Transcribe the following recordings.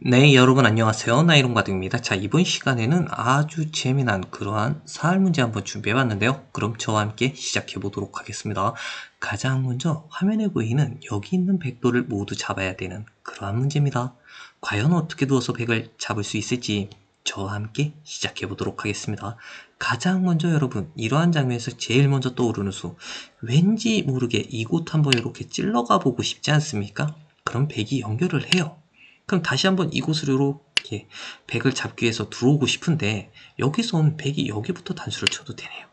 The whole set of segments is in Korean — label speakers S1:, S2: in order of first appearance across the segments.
S1: 네, 여러분 안녕하세요. 나이롱바둑입니다. 자, 이번 시간에는 아주 재미난 그러한 사활 문제 한번 준비해 봤는데요. 그럼 저와 함께 시작해 보도록 하겠습니다. 가장 먼저 화면에 보이는 여기 있는 백도를 모두 잡아야 되는 그러한 문제입니다. 과연 어떻게 두어서 백을 잡을 수 있을지 저와 함께 시작해 보도록 하겠습니다. 가장 먼저 여러분 이러한 장면에서 제일 먼저 떠오르는 수 왠지 모르게 이곳 한번 이렇게 찔러가 보고 싶지 않습니까? 그럼 백이 연결을 해요. 그럼 다시 한번 이곳으로 이렇게 백을 잡기 위해서 들어오고 싶은데 여기선 백이 여기부터 단수를 쳐도 되네요.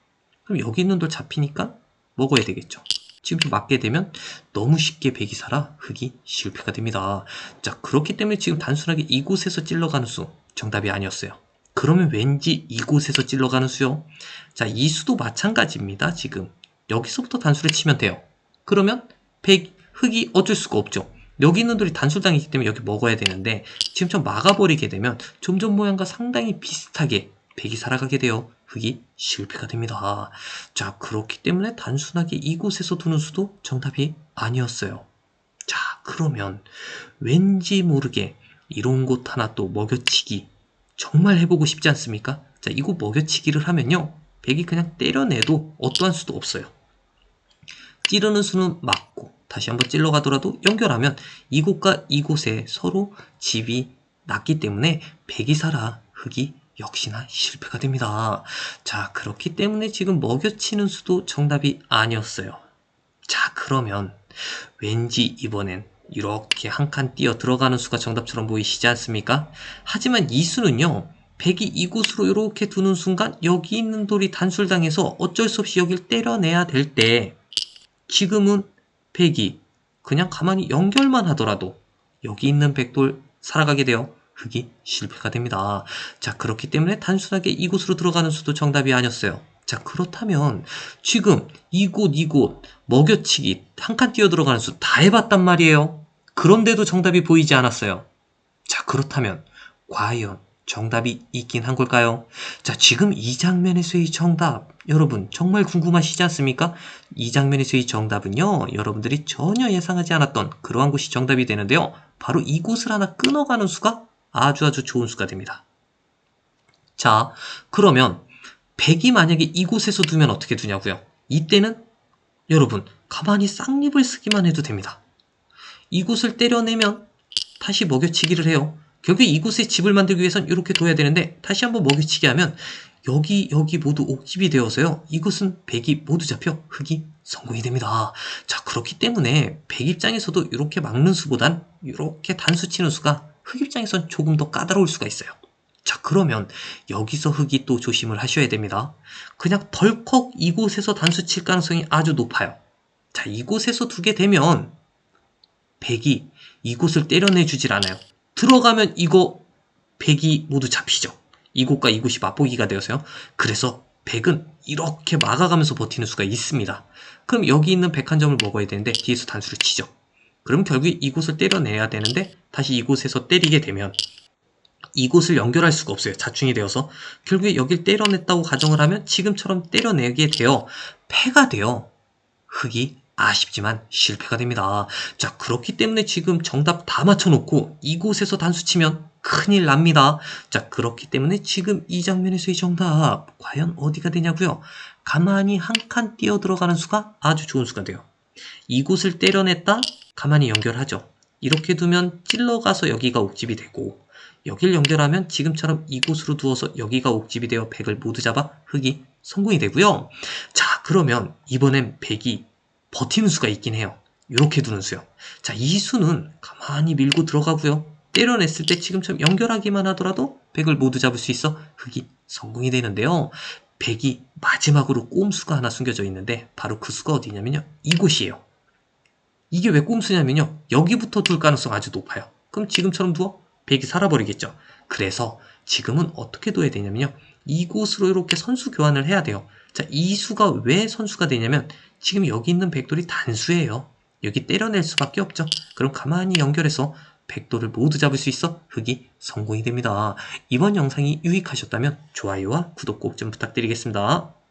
S1: 그럼 여기 있는 돌 잡히니까 먹어야 되겠죠. 지금 좀 맞게 되면 너무 쉽게 백이 살아 흑이 실패가 됩니다. 자 그렇기 때문에 지금 단순하게 이곳에서 찔러가는 수 정답이 아니었어요. 그러면 왠지 이곳에서 찔러가는 수요. 자 이 수도 마찬가지입니다. 지금 여기서부터 단수를 치면 돼요. 그러면 백 흑이 어쩔 수가 없죠. 여기 있는 돌이 단술당이기 때문에 여기 먹어야 되는데 지금 좀 막아버리게 되면 점점 모양과 상당히 비슷하게 백이 살아가게 되어 흑이 실패가 됩니다. 자 그렇기 때문에 단순하게 이곳에서 두는 수도 정답이 아니었어요. 자 그러면 왠지 모르게 이런 곳 하나 또 먹여치기 정말 해보고 싶지 않습니까? 자 이곳 먹여치기를 하면요 백이 그냥 때려내도 어떠한 수도 없어요. 찌르는 수는 맞고 다시 한번 찔러 가더라도 연결하면 이곳과 이곳에 서로 집이 낮기 때문에 백이 살아 흑이 역시나 실패가 됩니다. 자 그렇기 때문에 지금 먹여치는 수도 정답이 아니었어요. 자 그러면 왠지 이번엔 이렇게 한 칸 뛰어 들어가는 수가 정답처럼 보이시지 않습니까? 하지만 이 수는요. 백이 이곳으로 이렇게 두는 순간 여기 있는 돌이 단술당해서 어쩔 수 없이 여길 때려내야 될 때 지금은 백이 그냥 가만히 연결만 하더라도 여기 있는 백돌 살아가게 되어 흑이 실패가 됩니다. 자 그렇기 때문에 단순하게 이곳으로 들어가는 수도 정답이 아니었어요. 자 그렇다면 지금 이곳 이곳 먹여치기 한 칸 뛰어 들어가는 수 다 해봤단 말이에요. 그런데도 정답이 보이지 않았어요. 자 그렇다면 과연 정답이 있긴 한 걸까요? 자, 지금 이 장면에서의 정답, 여러분, 정말 궁금하시지 않습니까? 이 장면에서의 정답은요, 여러분들이 전혀 예상하지 않았던 그러한 곳이 정답이 되는데요. 바로 이곳을 하나 끊어가는 수가 아주 아주 좋은 수가 됩니다. 자, 그러면 백이 만약에 이곳에서 두면 어떻게 두냐고요? 이때는 여러분, 가만히 쌍립을 쓰기만 해도 됩니다. 이곳을 때려내면 다시 먹여치기를 해요. 결국 이곳에 집을 만들기 위해선 이렇게 둬야 되는데 다시 한번 먹이치기 하면 여기 여기 모두 옥집이 되어서요. 이곳은 백이 모두 잡혀 흑이 성공이 됩니다. 자 그렇기 때문에 백 입장에서도 이렇게 막는 수보단 이렇게 단수 치는 수가 흑 입장에선 조금 더 까다로울 수가 있어요. 자 그러면 여기서 흑이 또 조심을 하셔야 됩니다. 그냥 덜컥 이곳에서 단수 칠 가능성이 아주 높아요. 자 이곳에서 두게 되면 백이 이곳을 때려내 주질 않아요. 들어가면 이거 100이 모두 잡히죠. 이곳과 이곳이 맛보기가 되어서요. 그래서 100은 이렇게 막아가면서 버티는 수가 있습니다. 그럼 여기 있는 101점을 먹어야 되는데 뒤에서 단수를 치죠. 그럼 결국 이곳을 때려내야 되는데 다시 이곳에서 때리게 되면 이곳을 연결할 수가 없어요. 자충이 되어서 결국에 여길 때려냈다고 가정을 하면 지금처럼 때려내게 되어 패가 되어 흙이 아쉽지만 실패가 됩니다. 자, 그렇기 때문에 지금 정답 다 맞춰놓고 이곳에서 단수 치면 큰일 납니다. 자, 그렇기 때문에 지금 이 장면에서의 정답 과연 어디가 되냐고요? 가만히 한 칸 뛰어 들어가는 수가 아주 좋은 수가 돼요. 이곳을 때려냈다 가만히 연결하죠. 이렇게 두면 찔러가서 여기가 옥집이 되고 여길 연결하면 지금처럼 이곳으로 두어서 여기가 옥집이 되어 백을 모두 잡아 흙이 성공이 되고요. 자, 그러면 이번엔 백이 버티는 수가 있긴 해요. 이렇게 두는 수요. 자, 이 수는 가만히 밀고 들어가고요. 때려냈을 때 지금처럼 연결하기만 하더라도 100을 모두 잡을 수 있어 흑이 성공이 되는데요. 100이 마지막으로 꼼수가 하나 숨겨져 있는데 바로 그 수가 어디냐면요. 이곳이에요. 이게 왜 꼼수냐면요. 여기부터 둘 가능성 아주 높아요. 그럼 지금처럼 두어 100이 살아버리겠죠. 그래서 지금은 어떻게 둬야 되냐면요. 이곳으로 이렇게 선수 교환을 해야 돼요. 자, 이 수가 왜 선수가 되냐면 지금 여기 있는 백돌이 단수예요. 여기 때려낼 수밖에 없죠. 그럼 가만히 연결해서 백돌을 모두 잡을 수 있어 흑이 성공이 됩니다. 이번 영상이 유익하셨다면 좋아요와 구독 꼭 좀 부탁드리겠습니다.